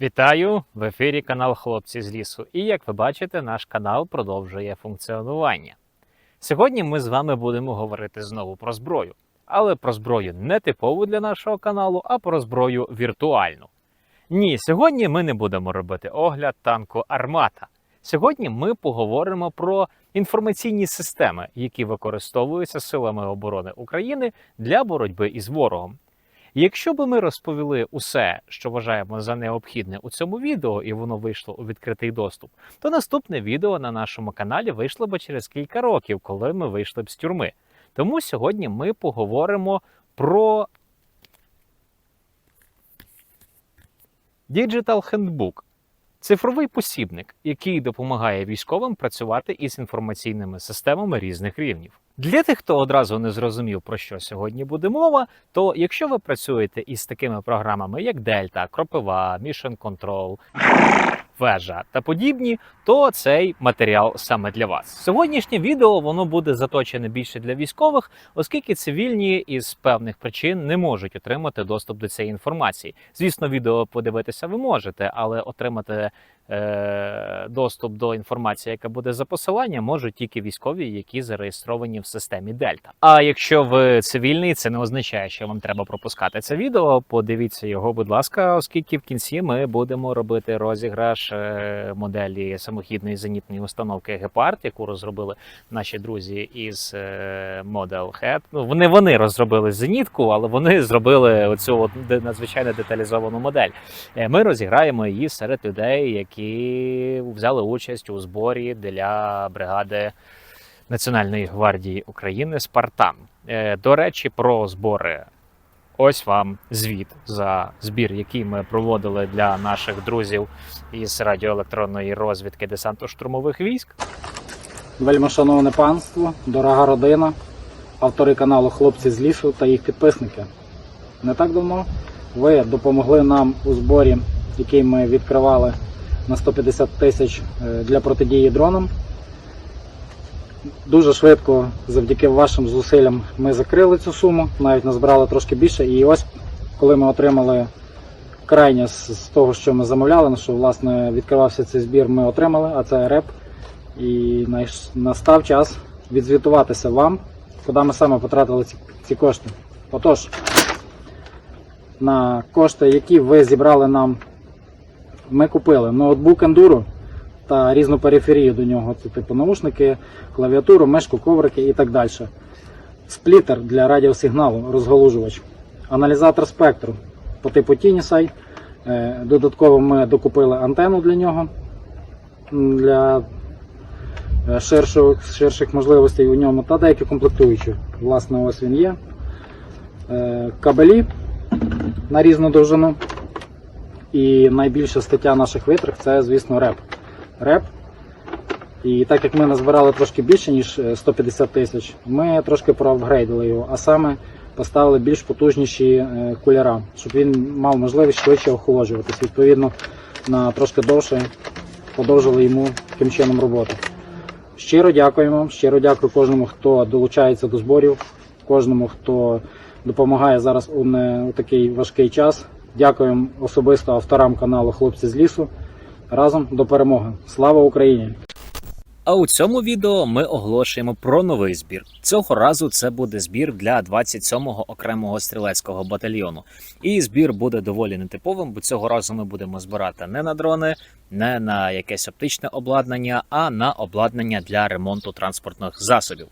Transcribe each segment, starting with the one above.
Вітаю в ефірі канал Хлопці з лісу. І як ви бачите, наш канал продовжує функціонування. Сьогодні ми з вами будемо говорити знову про зброю, але про зброю не типову для нашого каналу, а про зброю віртуальну. Ні, сьогодні ми не будемо робити огляд танку Армата. Сьогодні ми поговоримо про інформаційні системи, які використовуються силами оборони України для боротьби із ворогом. Якщо би ми розповіли усе, що вважаємо за необхідне у цьому відео, і воно вийшло у відкритий доступ, то наступне відео на нашому каналі вийшло би через кілька років, коли ми вийшли б з тюрми. Тому сьогодні ми поговоримо про Digital Handbook – цифровий посібник, який допомагає військовим працювати із інформаційними системами різних рівнів. Для тих, хто одразу не зрозумів, про що сьогодні буде мова, то якщо ви працюєте із такими програмами, як Дельта, Кропива, Mission Control, Вежа та подібні, то цей матеріал саме для вас. Сьогоднішнє відео воно буде заточене більше для військових, оскільки цивільні із певних причин не можуть отримати доступ до цієї інформації. Звісно, відео подивитися ви можете, але отримати е, доступ до інформації, яка буде за посиланням, можуть тільки військові, які зареєстровані в системі Дельта. А якщо ви цивільний, це не означає, що вам треба пропускати це відео. Подивіться його, будь ласка, оскільки в кінці ми будемо робити розіграш е, моделі самохідної зенітної установки Гепард, яку розробили наші друзі із е, Model Head. Ну вони вони розробили зенітку, але вони зробили оцю от надзвичайно деталізовану модель. Ми розіграємо її серед людей, які взяли участь у зборі для бригади Національної гвардії України Спартан. Е, До речі, про збори. Ось вам звіт за збір, який ми проводили для наших друзів із радіоелектронної розвідки десантно-штурмових військ. Вельмишановне панство, дорога родина, автори каналу Хлопці з лісу та їх підписники. Не так давно ви допомогли нам у зборі, який ми відкривали на 150 тисяч е, для протидії дронам. Дуже швидко, завдяки вашим зусиллям, ми закрили цю суму, навіть назбирали трошки більше. І ось коли ми отримали крайнє з того, що ми замовляли, на що власне відкривався цей збір, ми отримали, а це реп. І настав час відзвітуватися вам, куди ми саме потратили ці кошти. Отож, на кошти, які ви зібрали нам, ми купили ноутбук Enduro та різну периферію до нього, це типу наушники, клавіатуру, мишку, коврики і так далі. Сплітер для радіосигналу, розгалужувач, аналізатор спектру по типу Tinysai. Е, Додатково ми докупили антенну для нього для е, ширших, ширших можливостей у ньому та деякі комплектуючі. Власне, ось він є. Е, Кабелі на різну довжину. І найбільша стаття наших витрат це, звісно, реп. Реп. І так як ми назбирали трошки більше, ніж е, 150 тисяч, ми трошки проапгрейдили його, а саме поставили більш потужніші е, кулера, щоб він мав можливість швидше охолоджуватись. Відповідно, на трошки довше подовжили йому таким чином роботу. Щиро дякуємо. Щиро дякую кожному, хто долучається до зборів, кожному, хто допомагає зараз у такий важкий час. Дякуємо особисто авторам каналу Хлопці з лісу. Разом до перемоги. Слава Україні! А у цьому відео ми оголошуємо про новий збір. Цього разу це буде збір для 27-го окремого стрілецького батальйону. І збір буде доволі нетиповим, бо цього разу ми будемо збирати не на дрони, не на якесь оптичне обладнання, а на обладнання для ремонту транспортних засобів.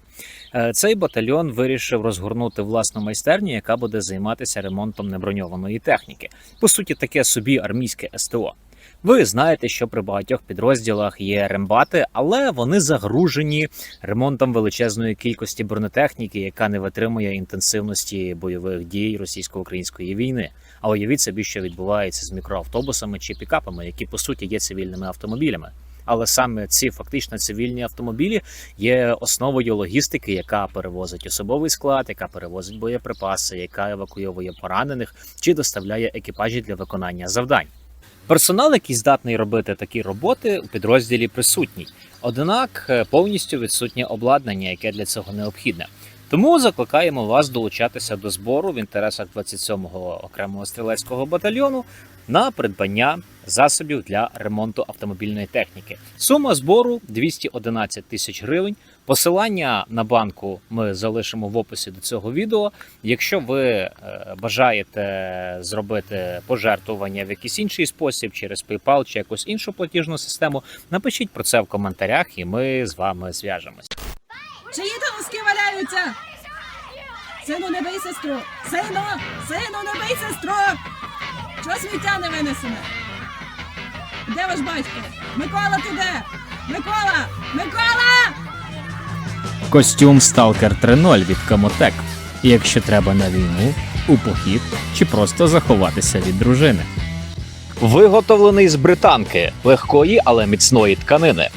Е, Цей батальйон вирішив розгорнути власну майстерню, яка буде займатися ремонтом неброньованої техніки. По суті, таке собі армійське СТО. Ви знаєте, що при багатьох підрозділах є рембати, але вони загружені ремонтом величезної кількості бронетехніки, яка не витримує інтенсивності бойових дій російсько-української війни. А уявіть собі, що відбувається з мікроавтобусами чи пікапами, які по суті є цивільними автомобілями. Але саме ці фактично цивільні автомобілі є основою логістики, яка перевозить особовий склад, яка перевозить боєприпаси, яка евакуйовує поранених чи доставляє екіпажі для виконання завдань. Персонал, який здатний робити такі роботи, у підрозділі присутній. Однак е, повністю відсутнє обладнання, яке для цього необхідне. Тому закликаємо вас долучатися до збору в інтересах 27-го окремого стрілецького батальйону на придбання засобів для ремонту автомобільної техніки. Сума збору 211 тисяч гривень. Посилання на банку ми залишимо в описі до цього відео. Якщо ви е, бажаєте зробити пожертвування в якийсь інший спосіб через PayPal чи якусь іншу платіжну систему, напишіть про це в коментарях, і ми з вами зв'яжемось. Чиї там носки валяються? Сину, не бий сестру! Сину! Сину, не бий сестру! Чого сміття не винесене? Де ваш батько? Микола, ти де? Микола! Микола! Костюм Stalker 3.0 від Камотек. Якщо треба на війну, у похід чи просто заховатися від дружини. Виготовлений з британки легкої, але міцної тканини.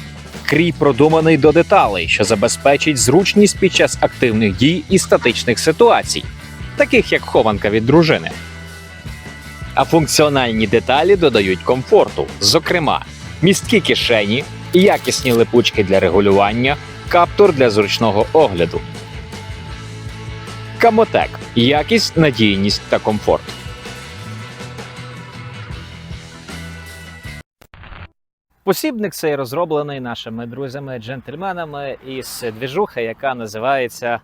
Крій продуманий до деталей, що забезпечить зручність під час активних дій і статичних ситуацій, таких як хованка від дружини. А функціональні деталі додають комфорту, зокрема, місткі кишені, якісні липучки для регулювання, каптур для зручного огляду. Камотек якість, надійність та комфорт. Посібник цей розроблений нашими друзями-джентльменами із двіжухи, яка називається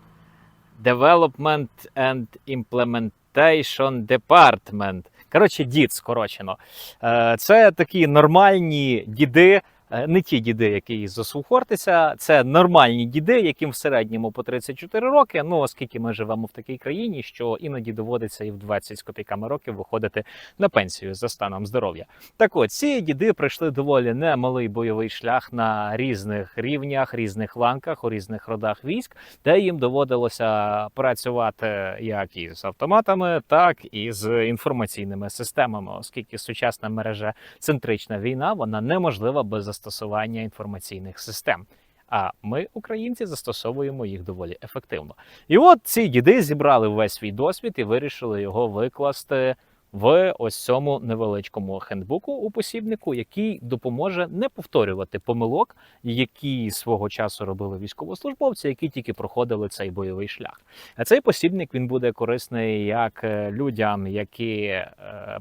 Development and Implementation Department. Коротше, дід скорочено. Е, Це такі нормальні діди, не ті діди, які з ОСУ Хортиця, це нормальні діди, яким в середньому по 34 роки. Ну, оскільки ми живемо в такій країні, що іноді доводиться і в 20 з копійками років виходити на пенсію за станом здоров'я. Так от, ці діди пройшли доволі немалий бойовий шлях на різних рівнях, різних ланках, у різних родах військ, де їм доводилося працювати як із автоматами, так і з інформаційними системами, оскільки сучасна мережа центрична війна вона неможлива без застосування інформаційних систем. А ми, українці, застосовуємо їх доволі ефективно. І от ці діди зібрали весь свій досвід і вирішили його викласти в ось цьому невеличкому хендбуку у посібнику, який допоможе не повторювати помилок, які свого часу робили військовослужбовці, які тільки проходили цей бойовий шлях. А цей посібник він буде корисний як е, людям, які е,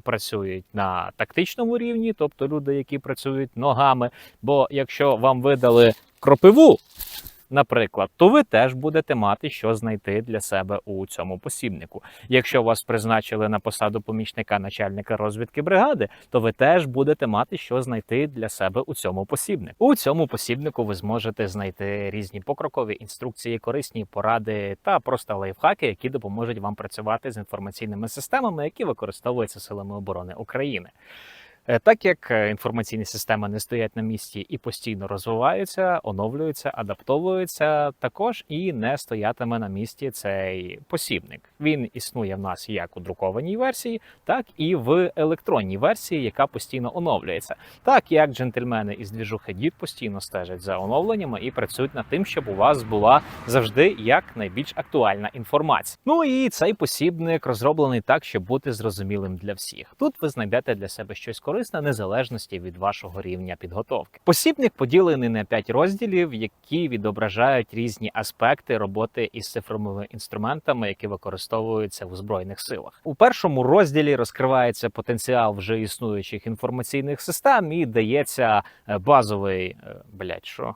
працюють на тактичному рівні, тобто люди, які працюють ногами. Бо якщо вам видали кропиву, наприклад, то ви теж будете мати що знайти для себе у цьому посібнику. Якщо вас призначили на посаду помічника начальника розвідки бригади, то ви теж будете мати що знайти для себе у цьому посібнику. У цьому посібнику ви зможете знайти різні покрокові інструкції, корисні поради та просто лайфхаки, які допоможуть вам працювати з інформаційними системами, які використовуються силами оборони України. Е, Так як е, інформаційні системи не стоять на місці і постійно розвиваються, оновлюються, адаптовуються, також і не стоятиме на місці цей посібник. Він існує в нас як у друкованій версії, так і в електронній версії, яка постійно оновлюється. Так як джентльмени із двіжухи дід постійно стежать за оновленнями і працюють над тим, щоб у вас була завжди як найбільш актуальна інформація. Ну і цей посібник розроблений так, щоб бути зрозумілим для всіх. Тут ви знайдете для себе щось корисне, незалежності від вашого рівня підготовки. Посібник поділений на 5 розділів, які відображають різні аспекти роботи із цифровими інструментами, які використовуються в збройних силах. У першому розділі розкривається потенціал вже існуючих інформаційних систем і дається е, базовий блять що.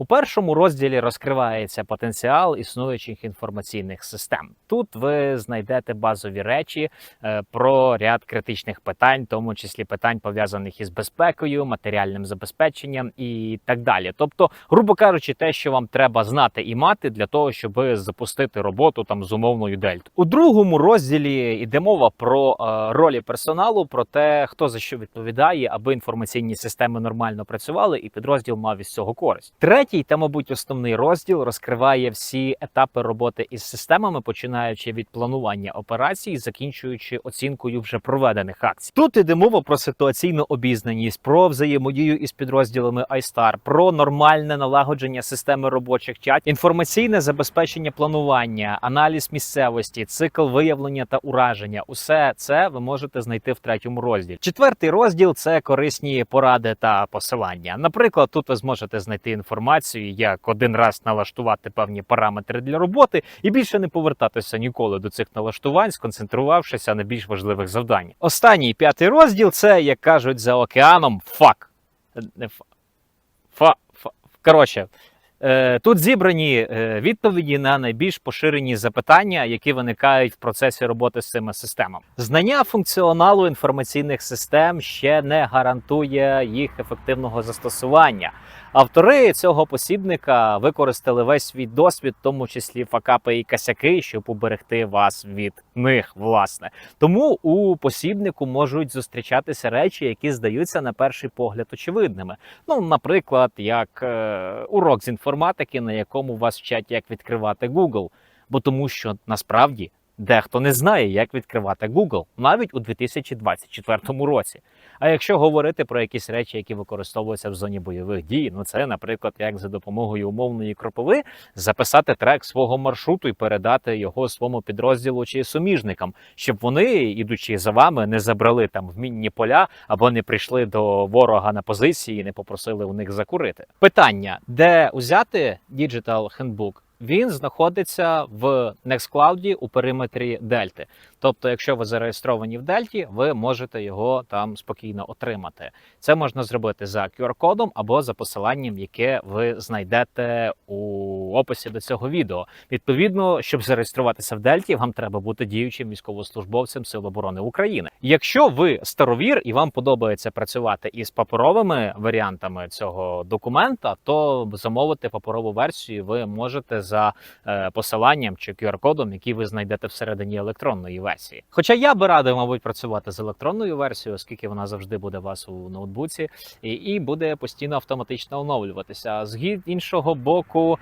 У першому розділі розкривається потенціал існуючих інформаційних систем. Тут ви знайдете базові речі е, про ряд критичних питань, в тому числі питань пов'язаних із безпекою, матеріальним забезпеченням і так далі. Тобто, грубо кажучи, те, що вам треба знати і мати для того, щоб запустити роботу там з умовною дельтою. У другому розділі йде мова про е, ролі персоналу, про те, хто за що відповідає, аби інформаційні системи нормально працювали, і підрозділ мав із цього користь. Третій Третій та, мабуть, основний розділ розкриває всі етапи роботи із системами, починаючи від планування операцій, закінчуючи оцінкою вже проведених акцій. Тут іде мова про ситуаційну обізнаність, про взаємодію із підрозділами iStar, про нормальне налагодження системи робочих чатів, інформаційне забезпечення планування, аналіз місцевості, цикл виявлення та ураження. Усе це ви можете знайти в третьому розділі. Четвертий розділ це корисні поради та посилання. Наприклад, тут ви зможете знайти інформацію, як один раз налаштувати певні параметри для роботи і більше не повертатися ніколи до цих налаштувань, сконцентрувавшися на більш важливих завданнях. Останній п'ятий розділ це, як кажуть за океаном, фак. Не фа. Фа. фа. Коротше, Е, Тут зібрані е, відповіді на найбільш поширені запитання, які виникають в процесі роботи з цими системами. Знання функціоналу інформаційних систем ще не гарантує їх ефективного застосування. Автори цього посібника використали весь свій досвід, в тому числі факапи і косяки, щоб уберегти вас від них, власне. Тому у посібнику можуть зустрічатися речі, які здаються на перший погляд очевидними. Ну, наприклад, як е, урок з інформатики, на якому вас вчать, як відкривати Google. Бо тому, що насправді дехто не знає, як відкривати Google навіть у 2024 році. А якщо говорити про якісь речі, які використовуються в зоні бойових дій, ну це, наприклад, як за допомогою умовної кропови записати трек свого маршруту і передати його своєму підрозділу чи суміжникам, щоб вони, ідучи за вами, не забрали там в мінні поля або не прийшли до ворога на позиції і не попросили у них закурити. Питання: де узяти Digital Handbook? Він знаходиться в Nextcloud у периметрі Дельти. Тобто, якщо ви зареєстровані в Дельті, ви можете його там спокійно отримати. Це можна зробити за QR-кодом або за посиланням, яке ви знайдете у описі до цього відео. Відповідно, щоб зареєструватися в Дельті, вам треба бути діючим військовослужбовцем Сил оборони України. Якщо ви старовір і вам подобається працювати із паперовими варіантами цього документа, то замовити паперову версію ви можете за е, посиланням чи QR-кодом, який ви знайдете всередині електронної версії. Хоча я би радив, мабуть, працювати з електронною версією, оскільки вона завжди буде у вас у ноутбуці, і, і буде постійно автоматично оновлюватися. З іншого боку.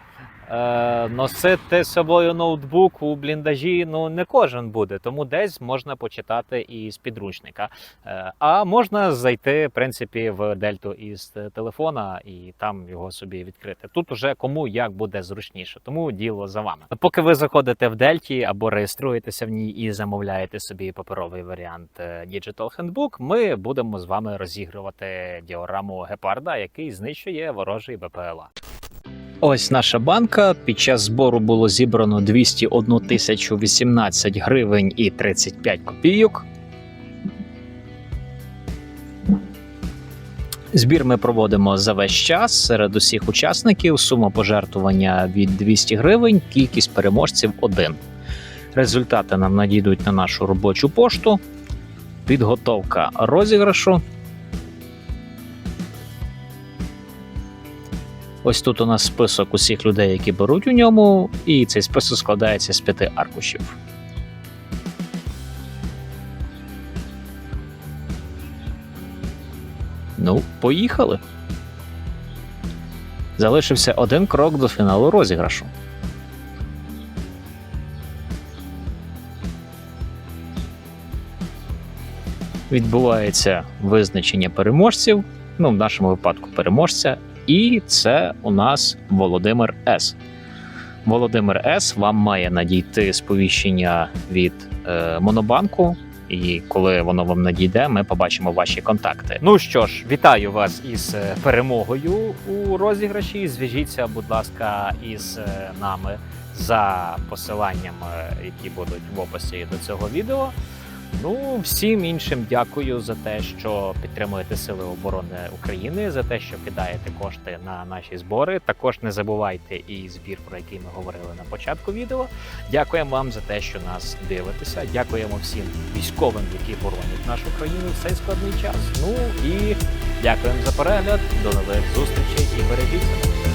Е, носити з собою ноутбук у бліндажі ну не кожен буде, тому десь можна почитати і з підручника. Е, а можна зайти, в принципі, в дельту із телефона і там його собі відкрити. Тут уже кому як буде зручніше, тому діло за вами. Поки ви заходите в дельті або реєструєтеся в ній і замовляєте собі паперовий варіант е, Digital Handbook, ми будемо з вами розігрувати діораму гепарда, який знищує ворожий БПЛА. Ось наша банка. Під час збору було зібрано 201 тисячу 18 гривень і 35 копійок. Збір ми проводимо за весь час серед усіх учасників. Сума пожертвування від 200 гривень, кількість переможців 1. Результати нам надійдуть на нашу робочу пошту. Підготовка розіграшу. Ось тут у нас список усіх людей, які беруть у ньому, і цей список складається з п'яти аркушів. Ну, поїхали. Залишився один крок до фіналу розіграшу. Відбувається визначення переможців, ну, в нашому випадку переможця, і це у нас Володимир С. Володимир С. Вам має надійти сповіщення від е, Монобанку. І коли воно вам надійде, ми побачимо ваші контакти. Ну що ж, вітаю вас із е, перемогою у розіграші. Зв'яжіться, будь ласка, із е, нами за посиланням, е, які будуть в описі до цього відео. Ну, всім іншим дякую за те, що підтримуєте Сили оборони України, за те, що кидаєте кошти на наші збори. Також не забувайте і збір, про який ми говорили на початку відео. Дякуємо вам за те, що нас дивитеся. Дякуємо всім військовим, які боронять нашу країну в цей складний час. Ну і дякуємо за перегляд. До нових зустрічей і бережіть.